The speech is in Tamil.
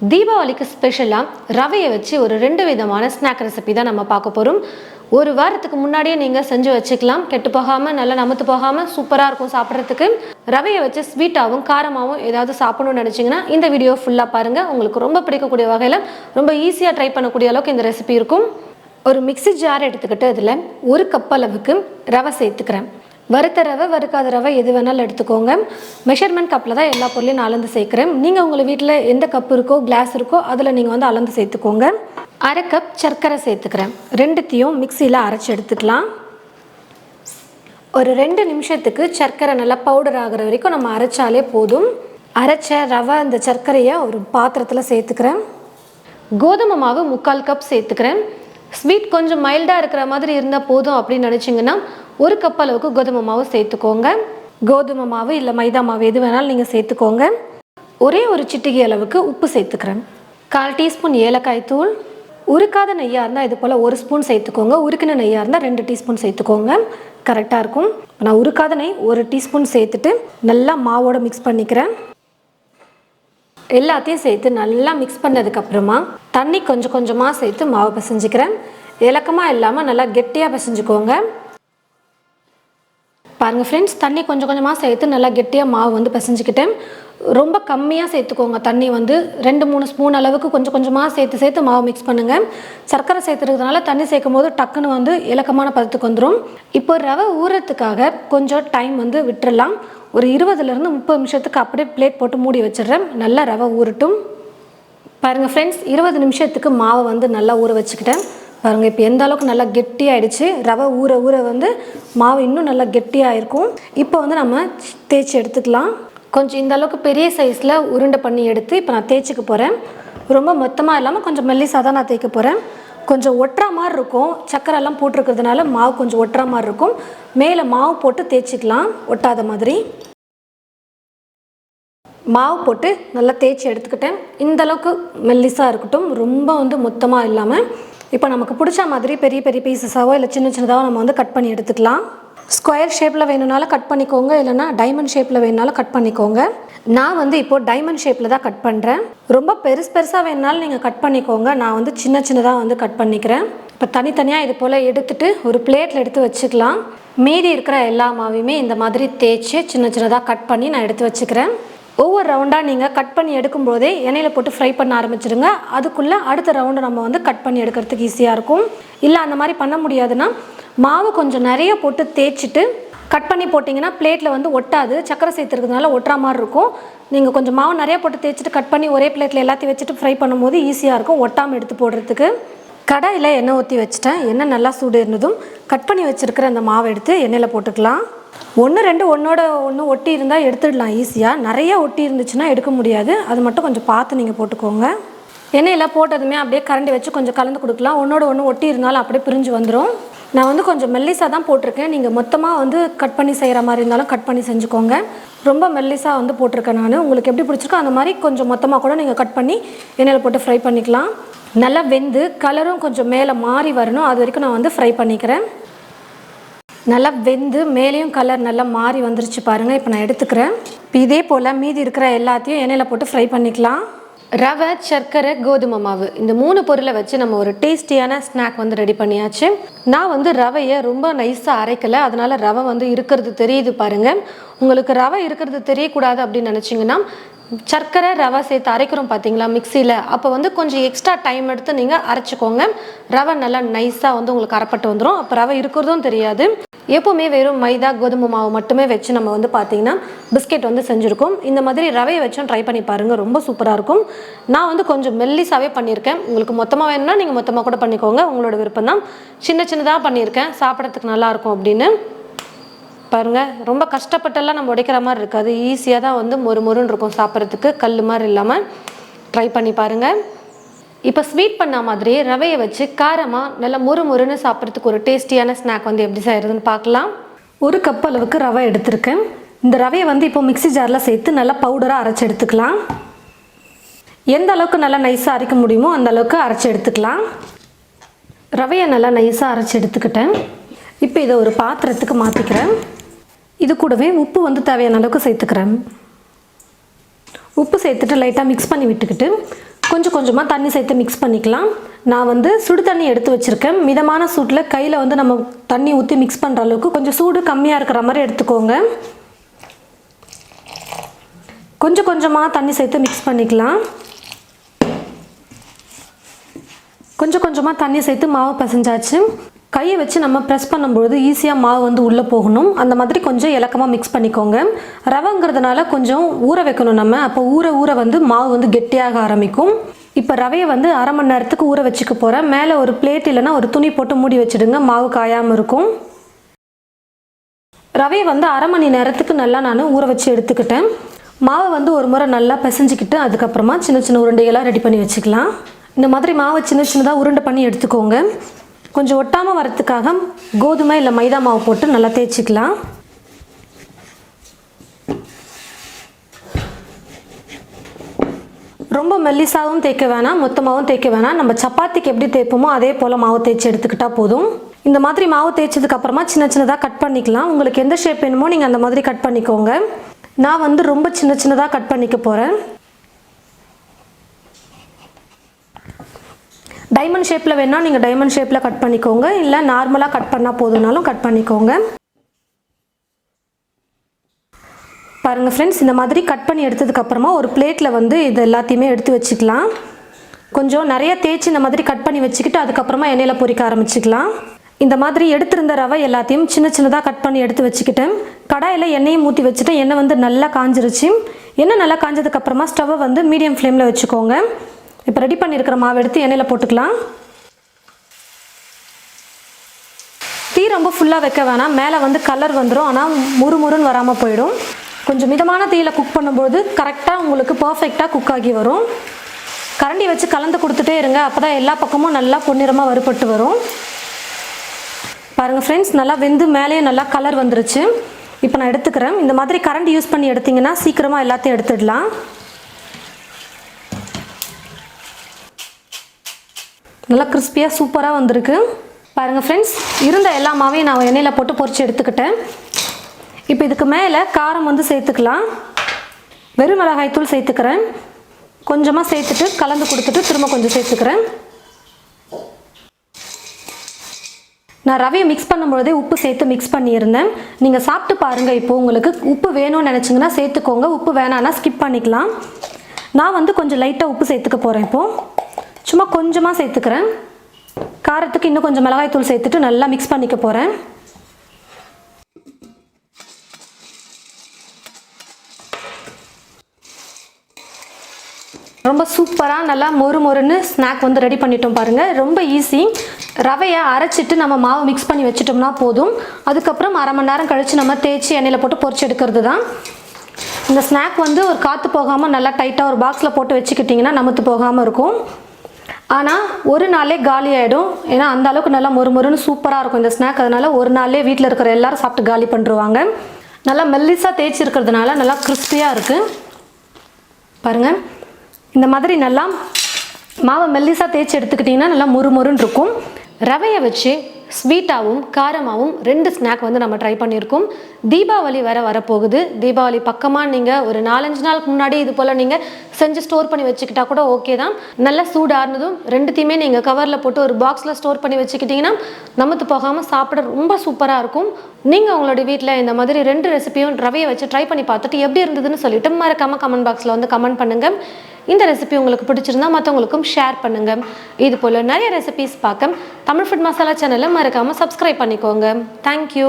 தீபாவளிக்கு ஸ்பெஷலாக ரவையை வச்சு ஒரு ரெண்டு விதமான ஸ்நாக் ரெசிபி தான் நம்ம பார்க்க போகிறோம் ஒரு வாரத்துக்கு முன்னாடியே நீங்கள் செஞ்சு வச்சுக்கலாம். கெட்டு போகாமல் நல்லா நமத்து போகாமல் சூப்பராக இருக்கும் சாப்பிட்றதுக்கு. ரவையை வச்சு ஸ்வீட்டாகவும் காரமாகவும் ஏதாவது சாப்பிடணும்னு நினச்சிங்கன்னா இந்த வீடியோ ஃபுல்லாக பாருங்கள் உங்களுக்கு ரொம்ப பிடிக்கக்கூடிய வகையில் ரொம்ப ஈஸியாக ட்ரை பண்ணக்கூடிய அளவுக்கு இந்த ரெசிபி இருக்கும். ஒரு மிக்ஸி ஜார் எடுத்துக்கிட்டு அதில் ஒரு கப் அளவுக்கு ரவை சேர்த்துக்கிறேன். வறுத்த ரவை வறுக்காத ரவை எது வேணாலும் எடுத்துக்கோங்க. மெஷர்மெண்ட் கப்பில் தான் எல்லா பொருளையும் நான் அளந்து சேர்க்குறேன். நீங்கள் உங்கள் வீட்டில் எந்த கப் இருக்கோ கிளாஸ் இருக்கோ அதில் நீங்கள் வந்து அளந்து சேர்த்துக்கோங்க. அரை கப் சர்க்கரை சேர்த்துக்கிறேன். ரெண்டுத்தையும் மிக்சியில் அரைச்சி எடுத்துக்கலாம். ஒரு ரெண்டு நிமிஷத்துக்கு சர்க்கரை நல்லா பவுடர் ஆகிற வரைக்கும் நம்ம அரைச்சாலே போதும். அரைச்ச ரவை அந்த சர்க்கரையை ஒரு பாத்திரத்தில் சேர்த்துக்கிறேன். கோதுமை மாவு முக்கால் கப் சேர்த்துக்கிறேன். ஸ்வீட் கொஞ்சம் மைல்டாக இருக்கிற மாதிரி இருந்தால் போதும் அப்படின்னு நினச்சிங்கன்னா ஒரு கப் அளவுக்கு கோதுமை மாவு சேர்த்துக்கோங்க. கோதுமை மாவு இல்லை மைதா மாவு எது வேணாலும் நீங்கள் சேர்த்துக்கோங்க. ஒரே ஒரு சிட்டிகை அளவுக்கு உப்பு சேர்த்துக்கிறேன். கால் டீஸ்பூன் ஏலக்காய் தூள். உருக்காத நெய்யாக இருந்தால் இது போல் ஒரு ஸ்பூன் சேர்த்துக்கோங்க. உருக்கின நெய்யாக இருந்தால் ரெண்டு டீஸ்பூன் சேர்த்துக்கோங்க. கரெக்டாக இருக்கும். நான் உருக்காத நெய் ஒரு டீஸ்பூன் சேர்த்துட்டு நல்லா மாவோட மிக்ஸ் பண்ணிக்கிறேன். எல்லாத்தையும் சேர்த்து நல்லா மிக்ஸ் பண்ணதுக்கப்புறமா தண்ணி கொஞ்சம் கொஞ்சமாக சேர்த்து மாவு பிசைஞ்சிக்கிறேன். இலக்கமாக இல்லாமல் நல்லா கெட்டியாக பிசைஞ்சுக்கோங்க. பாருங்கள் ஃப்ரெண்ட்ஸ் தண்ணி கொஞ்சம் கொஞ்சமாக சேர்த்து நல்லா கெட்டியாக மாவு வந்து பிசைஞ்சுக்கிட்டேன் ரொம்ப கம்மியாக சேர்த்துக்கோங்க. தண்ணி வந்து ரெண்டு மூணு ஸ்பூன் அளவுக்கு கொஞ்சம் கொஞ்சமாக சேர்த்து சேர்த்து மாவு மிக்ஸ் பண்ணுங்கள் சர்க்கரை சேர்த்துருக்கிறதுனால தண்ணி சேர்க்கும் போது டக்குன்னு வந்து இலக்கமான பதத்துக்கு வந்துடும் இப்போ ரவை ஊறத்துக்காக கொஞ்சம் டைம் வந்து விட்டுறலாம். ஒரு இருபதுலேருந்து முப்பது நிமிஷத்துக்கு அப்படியே பிளேட் போட்டு மூடி வச்சிடுறேன். நல்லா ரவை ஊறட்டும். பாருங்கள் ஃப்ரெண்ட்ஸ் இருபது நிமிஷத்துக்கு மாவை வந்து நல்லா ஊற வச்சுக்கிட்டேன். பாருங்கள் இப்போ எந்த அளவுக்கு நல்லா கெட்டியாகிடுச்சு ரவை ஊற ஊற வந்து மாவு இன்னும் நல்லா கெட்டியாக இருக்கும் இப்போ வந்து நம்ம தேய்ச்சி எடுத்துக்கலாம். கொஞ்சம் இந்த அளவுக்கு பெரிய சைஸில் உருண்டை பண்ணி எடுத்து இப்போ நான் தேய்ச்சிக்க போகிறேன் ரொம்ப மொத்தமாக இல்லாமல் கொஞ்சம் மெல்லிசாக தான் நான் தேய்க்க போகிறேன் கொஞ்சம் ஒட்டுற மாதிரி இருக்கும். சக்கரெல்லாம் போட்டிருக்கிறதுனால மாவு கொஞ்சம் ஒட்டுற மாதிரி இருக்கும். மேலே மாவு போட்டு தேய்ச்சிக்கலாம். ஒட்டாத மாதிரி. மாவு போட்டு நல்லா தேய்ச்சி எடுத்துக்கிட்டேன். இந்த அளவுக்கு இருக்கட்டும். ரொம்ப வந்து மொத்தமாக இல்லாமல் இப்போ நமக்கு பிடிச்ச மாதிரி பெரிய பெரிய பீசஸாவோ இல்லை சின்ன சின்னதாக நம்ம வந்து கட் பண்ணி எடுத்துக்கலாம். ஸ்கொயர் ஷேப்பில் வேணும்னாலும் கட் பண்ணிக்கோங்க இல்லைனா டைமண்ட் ஷேப்பில் வேணுனாலும் கட் பண்ணிக்கோங்க. நான் வந்து இப்போது டைமண்ட் ஷேப்பில் தான் கட் பண்ணுறேன் ரொம்ப பெருசு பெருசாக வேணுனாலும் நீங்கள் கட் பண்ணிக்கோங்க. நான் வந்து சின்ன சின்னதாக வந்து கட் பண்ணிக்கிறேன். இப்போ தனித்தனியாக இது போல் எடுத்துட்டு ஒரு பிளேட்டில் எடுத்து வச்சுக்கலாம். மீதி இருக்கிற எல்லா மாவையுமே இந்த மாதிரி தேய்ச்சி சின்ன சின்னதாக கட் பண்ணி நான் எடுத்து வச்சுக்கிறேன். ஒவ்வொரு ரவுண்டாக நீங்கள் கட் பண்ணி எடுக்கும்போதே எண்ணெயில் போட்டு ஃப்ரை பண்ண ஆரம்பிச்சிடுங்க அதுக்குள்ளே அடுத்த ரவுண்டு நம்ம வந்து கட் பண்ணி எடுக்கிறதுக்கு ஈஸியாக இருக்கும். இல்லை அந்த மாதிரி பண்ண முடியாதுன்னா மாவு கொஞ்சம் நிறைய போட்டு தேய்ச்சிட்டு கட் பண்ணி போட்டிங்கன்னா பிளேட்டில் வந்து ஒட்டாது. சக்கரை சேர்த்துறதுனால ஒட்டுற மாதிரி இருக்கும். நீங்கள் கொஞ்சம் மாவு நிறைய போட்டு தேய்ச்சிட்டு கட் பண்ணி ஒரே பிளேட்டில் எல்லாத்தையும் வச்சுட்டு ஃப்ரை பண்ணும்போது ஈஸியாக இருக்கும் ஒட்டாமல் எடுத்து போடுறதுக்கு. கடாயில் எண்ணெய் ஊற்றி வச்சுட்டேன். எண்ணெய் நல்லா சூடு இருந்ததும் கட் பண்ணி வச்சுருக்கிற அந்த மாவை எடுத்து எண்ணெயில் போட்டுக்கலாம். ஒன்று ரெண்டு ஒன்றோட ஒன்று ஒட்டி இருந்தால் எடுத்துடலாம் ஈஸியாக நிறைய ஒட்டி இருந்துச்சுன்னா எடுக்க முடியாது. அது மட்டும் கொஞ்சம் பார்த்து நீங்கள் போட்டுக்கோங்க. எண்ணெயில் போட்டதுமே அப்படியே கரண்டி வச்சு கொஞ்சம் கலந்து கொடுக்கலாம். ஒன்றோட ஒன்று ஒட்டி இருந்தாலும் அப்படியே பிரிஞ்சு வந்துடும் நான் வந்து கொஞ்சம் மெல்லிசாக தான் போட்டிருக்கேன். நீங்கள் மொத்தமாக வந்து கட் பண்ணி செய்கிற மாதிரி இருந்தாலும் கட் பண்ணி செஞ்சுக்கோங்க. ரொம்ப மெல்லிசாக வந்து போட்டிருக்கேன் நான். உங்களுக்கு எப்படி பிடிச்சிருக்கோ அந்த மாதிரி கொஞ்சம் மொத்தமாக கூட நீங்கள் கட் பண்ணி எண்ணெயில் போட்டு ஃப்ரை பண்ணிக்கலாம். நல்லா வெந்து கலரும் கொஞ்சம் மேலே மாறி வரணும். அது வரைக்கும் நான் வந்து ஃப்ரை பண்ணிக்கிறேன். நல்லா வெந்து மேலேயும் கலர் நல்லா மாறி வந்துருச்சு பாருங்கள் இப்போ நான் எடுத்துக்கிறேன். இப்போ இதே போல் மீதி இருக்கிற எல்லாத்தையும் எண்ணெயில் போட்டு ஃப்ரை பண்ணிக்கலாம். ரவை சர்க்கரை கோதுமை மாவு. இந்த மூணு பொருளை வச்சு நம்ம ஒரு டேஸ்டியான ஸ்நாக் வந்து ரெடி பண்ணியாச்சு. நான் வந்து ரவையை ரொம்ப நைஸாக அரைக்கலை. அதனால் ரவை வந்து இருக்கிறது தெரியுது பாருங்கள் உங்களுக்கு ரவை இருக்கிறது தெரியக்கூடாது அப்படின்னு நினச்சிங்கன்னா சர்க்கரை ரவை சேர்த்து அரைக்கிறோம் பார்த்தீங்களா மிக்சியில் அப்போ வந்து கொஞ்சம் எக்ஸ்ட்ரா டைம் எடுத்து நீங்கள் அரைச்சிக்கோங்க. ரவை நல்லா நைஸாக வந்து உங்களுக்கு அரைப்பட்டு வந்துடும் அப்போ ரவை இருக்கிறதும் தெரியாது. எப்போவுமே வெறும் மைதா கோதுமை மாவு மட்டுமே வச்சு நம்ம வந்து பார்த்தீங்கன்னா பிஸ்கெட் வந்து செஞ்சுருக்கோம். இந்த மாதிரி ரவையை வச்சும் ட்ரை பண்ணி பாருங்கள் ரொம்ப சூப்பராக இருக்கும். நான் வந்து கொஞ்சம் மெல்லிஸாகவே பண்ணியிருக்கேன். உங்களுக்கு மொத்தமாக வேணும்னா நீங்கள் மொத்தமாக கூட பண்ணிக்கோங்க. உங்களோட விருப்பம் தான். சின்ன சின்னதாக பண்ணியிருக்கேன். சாப்பிட்றதுக்கு நல்லாயிருக்கும் அப்படின்னு. பாருங்கள் ரொம்ப கஷ்டப்பட்டெல்லாம் நம்ம உடைக்கிற மாதிரி இருக்காது. ஈஸியாக தான் வந்து மொறு மொறுன்னு இருக்கும் சாப்பிட்றதுக்கு. கல் மாதிரி இல்லாமல் ட்ரை பண்ணி பாருங்கள் இப்போ ஸ்வீட் பண்ண மாதிரியே ரவையை வச்சு காரமாக நல்லா மொறு மொறுன்னு சாப்பிட்றதுக்கு ஒரு டேஸ்டியான ஸ்நாக் வந்து எப்படி செய்கிறதுன்னு பார்க்கலாம். ஒரு கப் அளவுக்கு ரவை எடுத்திருக்கேன். இந்த ரவையை வந்து இப்போ மிக்ஸி ஜாரில் சேர்த்து நல்லா பவுடராக அரைச்சி எடுத்துக்கலாம். எந்த அளவுக்கு நல்லா நைஸாக அரைக்க முடியுமோ அந்த அளவுக்கு அரைச்சி எடுத்துக்கலாம். ரவையை நல்லா நைஸாக அரைச்சி எடுத்துக்கிட்டேன். இப்போ இதை ஒரு பாத்திரத்துக்கு மாற்றிக்கிறேன் இது கூடவே உப்பு வந்து தேவையான அளவுக்கு சேர்த்துக்கிறேன். உப்பு சேர்த்துட்டு லைட்டாக மிக்ஸ் பண்ணி விட்டுக்கிட்டு கொஞ்சம் கொஞ்சமாக தண்ணி சேர்த்து மிக்ஸ் பண்ணிக்கலாம். நான் வந்து சுடு தண்ணி எடுத்து வச்சுருக்கேன். மிதமான சூட்டில் கையில் வந்து நம்ம தண்ணி ஊற்றி மிக்ஸ் பண்ணுற அளவுக்கு கொஞ்சம் சூடு கம்மியாக இருக்கிற மாதிரி எடுத்துக்கோங்க. கொஞ்சம் கொஞ்சமாக தண்ணி சேர்த்து மிக்ஸ் பண்ணிக்கலாம். கொஞ்சம் கொஞ்சமாக தண்ணி சேர்த்து மாவு பசஞ்சாச்சு. கையை வச்சு நம்ம ப்ரெஸ் பண்ணும்பொழுது ஈஸியாக மாவு வந்து உள்ளே போகணும். அந்த மாதிரி கொஞ்சம் இலக்கமாக மிக்ஸ் பண்ணிக்கோங்க. ரவைங்கிறதுனால கொஞ்சம் ஊற வைக்கணும் நம்ம. அப்போ ஊற ஊற வந்து மாவு வந்து கெட்டியாக ஆரம்பிக்கும். இப்போ ரவையை வந்து அரை மணி நேரத்துக்கு ஊற வச்சுக்க போகிறேன் மேலே ஒரு பிளேட் இல்லைன்னா ஒரு துணி போட்டு மூடி வச்சுடுங்க. மாவு காயாமல் இருக்கும். ரவையை வந்து அரை மணி நேரத்துக்கு நல்லா நான் ஊற வச்சு எடுத்துக்கிட்டேன். மாவை வந்து ஒரு முறை நல்லா பிசைஞ்சிக்கிட்டு அதுக்கப்புறமா சின்ன சின்ன உருண்டைகளாக ரெடி பண்ணி வச்சுக்கலாம். இந்த மாதிரி மாவை சின்ன சின்னதாக உருண்டை பண்ணி எடுத்துக்கோங்க. கொஞ்சம் ஒட்டாமல் வரத்துக்காக கோதுமை இல்லை மைதா மாவு போட்டு நல்லா தேய்ச்சிக்கலாம். ரொம்ப மெல்லிசாகவும் தேய்க்க வேணாம் மொத்தமாகவும் தேய்க்க வேணாம். நம்ம சப்பாத்திக்கு எப்படி தேய்ப்போமோ அதே போல் மாவு தேய்ச்சி எடுத்துக்கிட்டால் போதும். இந்த மாதிரி மாவு தேய்ச்சதுக்கு அப்புறமா சின்ன சின்னதாக கட் பண்ணிக்கலாம். உங்களுக்கு எந்த ஷேப் வேணுமோ நீங்கள் அந்த மாதிரி கட் பண்ணிக்கோங்க. நான் வந்து ரொம்ப சின்ன சின்னதாக கட் பண்ணிக்க போகிறேன் டைமண்ட் ஷேப்பில் வேணால் நீங்கள் டைமண்ட் ஷேப்பில் கட் பண்ணிக்கோங்க. இல்லை நார்மலாக கட் பண்ணால் போதுனாலும் கட் பண்ணிக்கோங்க. பாருங்கள் ஃப்ரெண்ட்ஸ் இந்த மாதிரி கட் பண்ணி எடுத்ததுக்கப்புறமா ஒரு பிளேட்டில் வந்து இது எல்லாத்தையுமே எடுத்து வச்சுக்கலாம். கொஞ்சம் நிறைய தேய்ச்சி இந்த மாதிரி கட் பண்ணி வச்சுக்கிட்டு அதுக்கப்புறமா எண்ணெயில் பொரிக்க ஆரம்பிச்சுக்கலாம். இந்த மாதிரி எடுத்திருந்த ரவை எல்லாத்தையும் சின்ன சின்னதாக கட் பண்ணி எடுத்து வச்சுக்கிட்டேன். கடாயில் எண்ணெயும் ஊற்றி வச்சுட்டேன் எண்ணெய் வந்து நல்லா காஞ்சிருச்சு. எண்ணெய் நல்லா காஞ்சதுக்கப்புறமா ஸ்டவ்வை வந்து மீடியம் ஃப்ளேமில் வச்சுக்கோங்க. இப்போ ரெடி பண்ணியிருக்கிற மாவு எடுத்து எண்ணெயில் போட்டுக்கலாம். டீ ரொம்ப ஃபுல்லாக வைக்க வேணாம். மேலே வந்து கலர் வந்துடும் ஆனால் முறுமுறுன்னு வராமல் போயிடும். கொஞ்சம் மிதமான தீயில் குக் பண்ணும்போது கரெக்டாக உங்களுக்கு பர்ஃபெக்டாக குக் ஆகி வரும். கரண்டி வச்சு கலந்து கொடுத்துட்டே இருங்க. அப்போ தான் எல்லா பக்கமும் நல்லா பொன்னிறமாக வறுபட்டு வரும். பாருங்கள் ஃப்ரெண்ட்ஸ் நல்லா வெந்து மேலேயே நல்லா கலர் வந்துருச்சு. இப்போ நான் எடுத்துக்கிறேன். இந்த மாதிரி கரண்ட் யூஸ் பண்ணி எடுத்திங்கன்னா சீக்கிரமாக எல்லாத்தையும் எடுத்துடலாம். நல்லா கிறிஸ்பியாக சூப்பராக வந்திருக்கு. பாருங்கள் ஃப்ரெண்ட்ஸ் இருந்த எல்லா மாவையும் நான் எண்ணெயில் போட்டு பொறிச்சு எடுத்துக்கிட்டேன். இப்போ இதுக்கு மேலே காரம் வந்து சேர்த்துக்கலாம். வெறும் மிளகாய் தூள் சேர்த்துக்கிறேன். கொஞ்சமாக சேர்த்துட்டு கலந்து கொடுத்துட்டு திரும்ப கொஞ்சம் சேர்த்துக்கிறேன். நான் ரவையை மிக்ஸ் பண்ணும்பொழுதே உப்பு சேர்த்து மிக்ஸ் பண்ணியிருந்தேன். நீங்கள் சாப்பிட்டு பாருங்கள் இப்போ உங்களுக்கு உப்பு வேணும்னு நினச்சிங்கன்னா சேர்த்துக்கோங்க. உப்பு வேணான்னா ஸ்கிப் பண்ணிக்கலாம். நான் வந்து கொஞ்சம் லைட்டாக உப்பு சேர்த்துக்க போகிறேன் இப்போது சும்மா கொஞ்சமாக சேர்த்துக்கிறேன். காரத்துக்கு இன்னும் கொஞ்சம் மிளகாய் தூள் சேர்த்துட்டு நல்லா மிக்ஸ் பண்ணிக்க போகிறேன் ரொம்ப சூப்பராக நல்லா மொறு மொறுன்னு ஸ்நாக் வந்து ரெடி பண்ணிட்டோம் பாருங்கள் ரொம்ப ஈஸி ரவையை அரைச்சிட்டு நம்ம மாவு மிக்ஸ் பண்ணி வச்சிட்டோம்னா போதும். அதுக்கப்புறம் அரை மணி நேரம் கழித்து நம்ம தேய்ச்சி எண்ணெயில் போட்டு பொறிச்சு எடுக்கிறது தான் இந்த ஸ்நாக் வந்து ஒரு காற்று போகாமல் நல்லா டைட்டாக ஒரு பாக்ஸில் போட்டு வச்சுக்கிட்டிங்கன்னா நமத்து போகாமல் இருக்கும். ஆனால் ஒரு நாளே காலி ஆகிடும் ஏன்னா அந்த அளவுக்கு நல்லா மொறு மொறுன்னு சூப்பராக இருக்கும் இந்த ஸ்நாக் அதனால் ஒரு நாளே வீட்டில் இருக்கிற எல்லாரும் சாப்பிட்டு காலி பண்ணிருவாங்க. நல்லா மெல்லிஸாக தேய்ச்சி இருக்கிறதுனால நல்லா கிறிஸ்பியாக இருக்குது பாருங்கள் இந்த மாதிரி நல்லா மாவை மெல்லிஸாக தேய்ச்சி எடுத்துக்கிட்டிங்கன்னா நல்லா மொறுமொறுன்னு இருக்கும். ரவையை வச்சு ஸ்வீட்டாகவும் காரமாகவும் ரெண்டு ஸ்நாக் வந்து நம்ம ட்ரை பண்ணியிருக்கோம். தீபாவளி வேற வரப்போகுது. தீபாவளி பக்கமாக நீங்கள் ஒரு நாலஞ்சு நாளுக்கு முன்னாடி இது போல் நீங்கள் செஞ்சு ஸ்டோர் பண்ணி வச்சுக்கிட்டா கூட ஓகே தான். நல்லா சூடானதும் ரெண்டுத்தையுமே நீங்கள் கவரில் போட்டு ஒரு பாக்ஸில் ஸ்டோர் பண்ணி வச்சுக்கிட்டிங்கன்னா நமத்து போகாமல் சாப்பிட ரொம்ப சூப்பராக இருக்கும். நீங்கள் உங்களோட வீட்டில் இந்த மாதிரி ரெண்டு ரெசிபியும் ரவையை வச்சு ட்ரை பண்ணி பார்த்துட்டு எப்படி இருந்ததுன்னு சொல்லிட்டு மறக்காமல் கமெண்ட் பாக்ஸில் வந்து கமெண்ட் பண்ணுங்கள் இந்த ரெசிபி உங்களுக்கு பிடிச்சிருந்தா மற்றவங்களுக்கும் ஷேர் பண்ணுங்கள் இது போல் நிறைய ரெசிபிஸ் பார்க்க தமிழ் ஃபுட் மசாலா சேனலை மறக்காமல் சப்ஸ்கிரைப் பண்ணிக்கோங்க. தேங்க்யூ